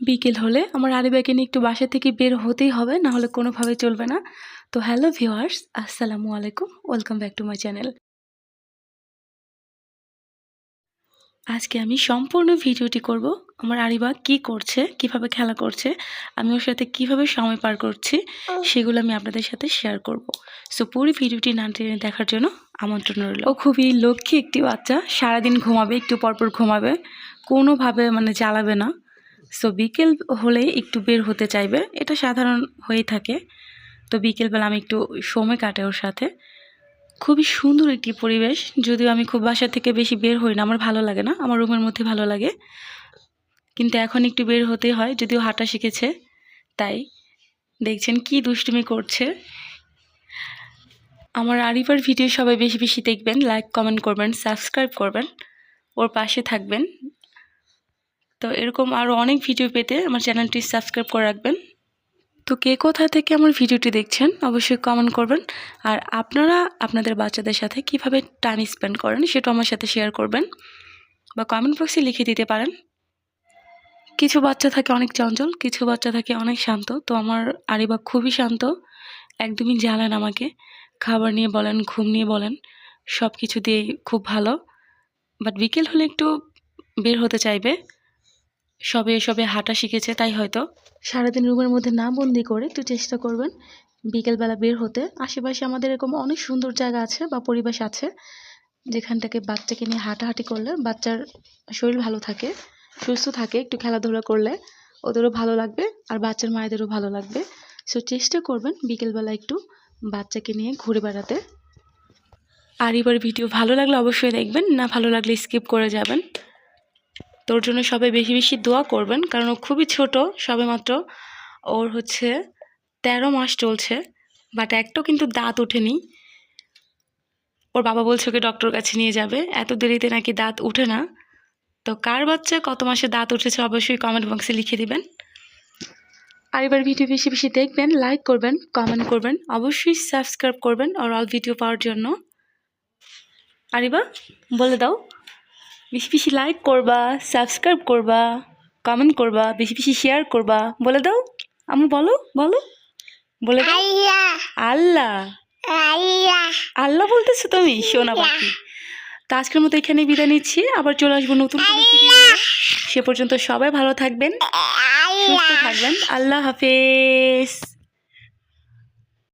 বিকেল হলে আমার আরিবাকে নিয়ে একটু বাসা থেকে বের হতেই হবে, না হলে কোনোভাবে চলবে না। তো হ্যালো ভিউয়ার্স, আসসালামু আলাইকুম, welcome back to my channel. আজকে আমি সম্পূর্ণ ভিডিওটি করব, আমার আরিবা কি করছে, কীভাবে খেলা করছে, আমি ওর সাথে কীভাবে সময় পার করছি, সেগুলো আমি আপনাদের সাথে শেয়ার করব। সো পুরো ভিডিওটি না টেনে দেখার জন্য আমন্ত্রণ রইল। ও খুবই লক্ষ্মী একটি বাচ্চা, সারাদিন ঘুমাবে, একটু পরপর ঘুমাবে, কোনোভাবে মানে জ্বালাবে না। সো বিকেল হলেই একটু বের হতে চাইবে। এটা সাধারণ হয়ে থাকে। তো বিকেলবেলা আমি একটু সময় কাটে ওর সাথে। খুবই সুন্দর একটি পরিবেশ। যদিও আমি খুব বাসা থেকে বেশি বের হই না, আমার ভালো লাগে না। আমার রুমের মধ্যে ভালো লাগে। কিন্তু এখন একটু বের হতে হয়, যদিও হাঁটা শিখেছে, তাই দেখছেন কি দুষ্টুমি করছে। আমার আরিফার ভিডিও সবাই বেশি বেশি দেখবেন লাইক কমেন্ট করবেন সাবস্ক্রাইব করবেন, ওর পাশে থাকবেন। তো এরকম আরও অনেক ভিডিও পেতে আমার চ্যানেলটি সাবস্ক্রাইব করে রাখবেন। তো কে কোথা থেকে আমার ভিডিওটি দেখছেন, অবশ্যই কমেন্ট করবেন। আর আপনারা আপনাদের বাচ্চাদের সাথে কীভাবে টাইম স্পেন্ড করেন সেটা আমার সাথে শেয়ার করবেন বা কমেন্ট বক্সে লিখে দিতে পারেন। কিছু বাচ্চা থাকে অনেক চঞ্চল, কিছু বাচ্চা থাকে অনেক শান্ত। তো আমার আরিবা খুবই শান্ত, একদমই জ্বালেন আমাকে। খাবার নিয়ে বলেন, ঘুম নিয়ে বলেন সব কিছু দিয়ে খুব ভালো। বাট বিকেল হলে একটু বের হতে চাইবে। সবে সবে হাঁটা শিখেছে, তাই হয়তো। সারাদিন রুমের মধ্যে না বন্দি করে একটু চেষ্টা করবেন বিকেলবেলা বের হতে। আশেপাশে আমাদের এরকম অনেক সুন্দর জায়গা আছে বা পরিবেশ আছে, যেখানটাকে বাচ্চাকে নিয়ে হাঁটাহাঁটি করলে বাচ্চার শরীর ভালো থাকে, সুস্থ থাকে, একটু খেলাধুলা করলে ওদেরও ভালো লাগবে আর বাচ্চার মায়েদেরও ভালো লাগবে। সো চেষ্টা করবেন বিকেলবেলা একটু বাচ্চাকে নিয়ে ঘুরে বেড়াতে। আর এবার ভিডিও ভালো লাগলে অবশ্যই দেখবেন, না ভালো লাগলে স্কিপ করে যাবেন। তোর জন্য সবাই বেশি বেশি দোয়া করবেন, কারণ ও খুবই ছোট সবে মাত্র ওর হচ্ছে তেরো মাস চলছে বাট একটাও কিন্তু দাঁত ওঠেনি। ওর বাবা বলছে ওকে ডক্টর কাছে নিয়ে যাবে, এত দেরিতে নাকি দাঁত উঠে না। তো কার বাচ্চা, কত মাসে দাঁত উঠেছে অবশ্যই কমেন্ট বক্সে লিখে দিবেন। আর এবার ভিডিও বেশি বেশি দেখবেন লাইক করবেন কমেন্ট করবেন, অবশ্যই সাবস্ক্রাইব করবেন, আর অল ভিডিও পাওয়ার জন্য। আরিবা, বলে দাও। বেশি বেশি লাইক করবা সাবস্ক্রাইব করবা কমেন্ট করবা বেশি বেশি শেয়ার করবা। বলে দাও আমি বলো বলো। বলে দাও। আল্লাহ। আল্লাহ। বলতেছো তুমি সোনা পাখি তো আজকের মতো এখানে বিদায় নিচ্ছি আবার চলে আসব নতুন সে পর্যন্ত সবাই ভালো থাকবেন সুস্থ থাকবেন। আল্লাহ হাফেজ।